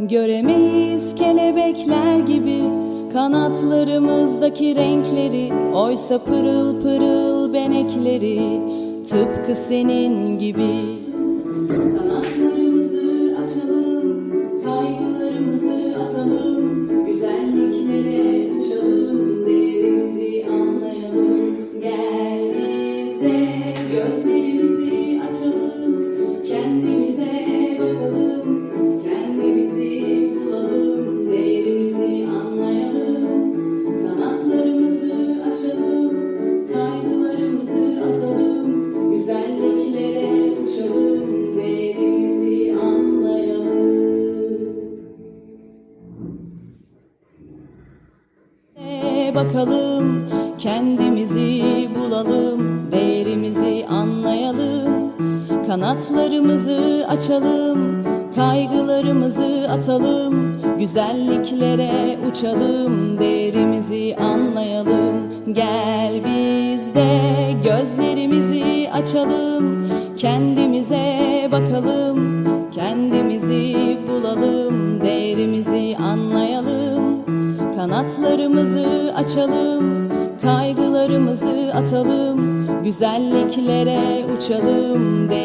Göremeyiz kelebekler gibi kanatlarımızdaki renkleri. Oysa pırıl pırıl benekleri tıpkı senin gibi. Kanatlarımızı açalım, kaygılarımızı atalım Güzelliklere uçalım, değerimizi anlayalım. Gel biz de bakalım kendimizi bulalım değerimizi anlayalım kanatlarımızı açalım kaygılarımızı atalım güzelliklere uçalım değerimizi anlayalım. Gel biz de gözlerimizi açalım kendimize bakalım Kanatlarımızı açalım, kaygılarımızı atalım, güzelliklere uçalım, anlayalım.